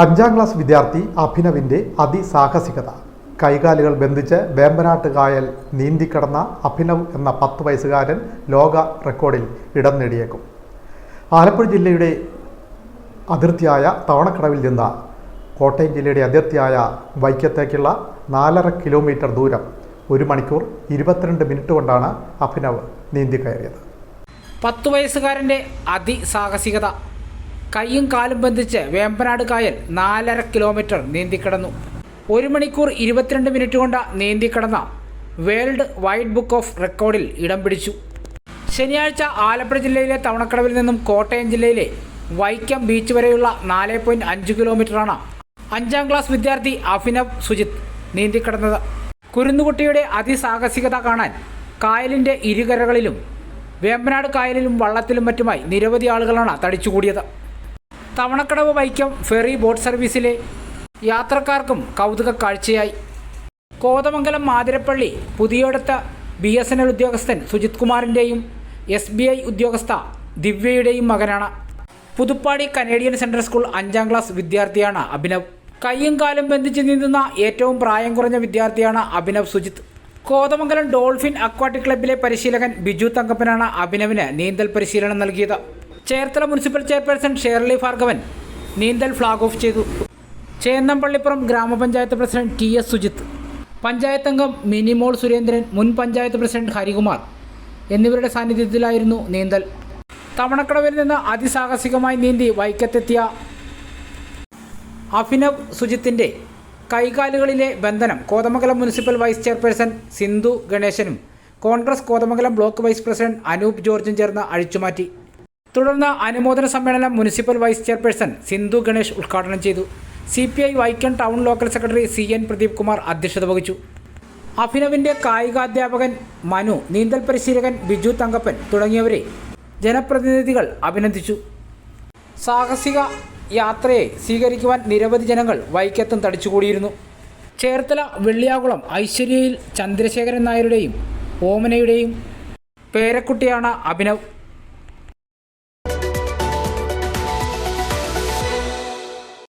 അഞ്ചാം ക്ലാസ് വിദ്യാർത്ഥി അഭിനവിന്റെ അതിസാഹസികത. കൈകാലുകൾ ബന്ധിച്ച് വേമ്പനാട്ട് കായൽ നീന്തിക്കടന്ന അഭിനവ് എന്ന പത്ത് വയസ്സുകാരൻ ലോക റെക്കോർഡിൽ ഇടം നേടിയേക്കും. ആലപ്പുഴ ജില്ലയുടെ അതിർത്തിയായ തവണക്കടവിൽ നിന്ന് കോട്ടയം ജില്ലയുടെ അതിർത്തിയായ വൈക്കത്തേക്കുള്ള നാലര കിലോമീറ്റർ ദൂരം ഒരു മണിക്കൂർ ഇരുപത്തിരണ്ട് മിനിറ്റ് കൊണ്ടാണ് അഭിനവ് നീന്തി കയറിയത്. പത്ത് വയസ്സുകാരന്റെ അതിസാഹസികത. കൈയും കാലും ബന്ധിച്ച് വേമ്പനാട് കായൽ നാലര കിലോമീറ്റർ നീന്തിക്കിടന്നു. ഒരു മണിക്കൂർ ഇരുപത്തിരണ്ട് മിനിറ്റ് കൊണ്ട് നീന്തിക്കിടന്ന വേൾഡ് വൈഡ് ബുക്ക് ഓഫ് റെക്കോർഡിൽ ഇടം പിടിച്ചു. ശനിയാഴ്ച ആലപ്പുഴ ജില്ലയിലെ തവണക്കടവിൽ നിന്നും കോട്ടയം ജില്ലയിലെ വൈക്കം ബീച്ച് വരെയുള്ള നാല് പോയിന്റ് അഞ്ച് കിലോമീറ്ററാണ് അഞ്ചാം ക്ലാസ് വിദ്യാർത്ഥി അഭിനവ് സുജിത്ത് നീന്തിക്കിടന്നത്. കുരുന്നുകുട്ടിയുടെ അതിസാഹസികത കാണാൻ കായലിന്റെ ഇരുകരകളിലും വേമ്പനാട് കായലിലും വള്ളത്തിലും മറ്റുമായി നിരവധി ആളുകളാണ് തടിച്ചുകൂടിയത്. തവണക്കടവ് വൈക്കം ഫെറി ബോട്ട് സർവീസിലെ യാത്രക്കാർക്കും കൗതുക കാഴ്ചയായി. Kothamangalam Mathirappally Puthiyadath B S N L ഉദ്യോഗസ്ഥൻ സുജിത് കുമാറിന്റെയും എസ് ബി ഐ ഉദ്യോഗസ്ഥ ദിവ്യയുടെയും മകനാണ്. പുതുപ്പാടി കനേഡിയൻ സെൻട്രൽ സ്കൂൾ അഞ്ചാം ക്ലാസ് വിദ്യാർത്ഥിയാണ് അഭിനവ്. കൈയും കാലും ബന്ധിച്ച് നീന്തുന്ന ഏറ്റവും പ്രായം കുറഞ്ഞ വിദ്യാർത്ഥിയാണ് അഭിനവ് സുജിത്. കോതമംഗലം ഡോൾഫിൻ അക്വാട്ടിക് ക്ലബ്ബിലെ പരിശീലകൻ ബിജു തങ്കപ്പനാണ് അഭിനവിന് നീന്തൽ പരിശീലനം നൽകിയത്. Cherthala municipal chairperson Shirley Bhargavan നീന്തൽ ഫ്ളാഗ് ഓഫ് ചെയ്തു. ചേന്നംപള്ളിപ്പുറം ഗ്രാമപഞ്ചായത്ത് president T S Sujith panchayat അംഗം മിനിമോൾ സുരേന്ദ്രൻ മുൻ പഞ്ചായത്ത് പ്രസിഡന്റ് ഹരികുമാർ എന്നിവരുടെ സാന്നിധ്യത്തിലായിരുന്നു നീന്തൽ. തവണക്കടവിൽ നിന്ന് അതിസാഹസികമായി നീന്തി വൈക്കത്തെത്തിയ അഭിനവ് സുജിത്തിന്റെ കൈകാലുകളിലെ ബന്ധനം Kothamangalam municipal vice chairperson Sindhu ഗണേശനും Congress Kothamangalam block vice president Anoop ജോർജും ചേർന്ന് അഴിച്ചുമാറ്റി. തുടർന്ന് അനുമോദന സമ്മേളനം municipal vice chairperson Sindhu Ganesh ഉദ്ഘാടനം ചെയ്തു. C P I Vaikom town local secretary C N Pradeep Kumar അധ്യക്ഷത വഹിച്ചു. അഭിനവിന്റെ കായികാധ്യാപകൻ മനു നീന്തൽ പരിശീലകൻ ബിജു തങ്കപ്പൻ തുടങ്ങിയവരെ ജനപ്രതിനിധികൾ അഭിനന്ദിച്ചു. സാഹസിക യാത്രയെ സ്വീകരിക്കുവാൻ നിരവധി ജനങ്ങൾ വൈക്കത്തും തടിച്ചുകൂടിയിരുന്നു. ചേർത്തല വെള്ളിയാകുളം ഐശ്വര്യയിൽ ചന്ദ്രശേഖരൻ നായരുടെയും ഓമനയുടെയും പേരക്കുട്ടിയാണ് അഭിനവ്.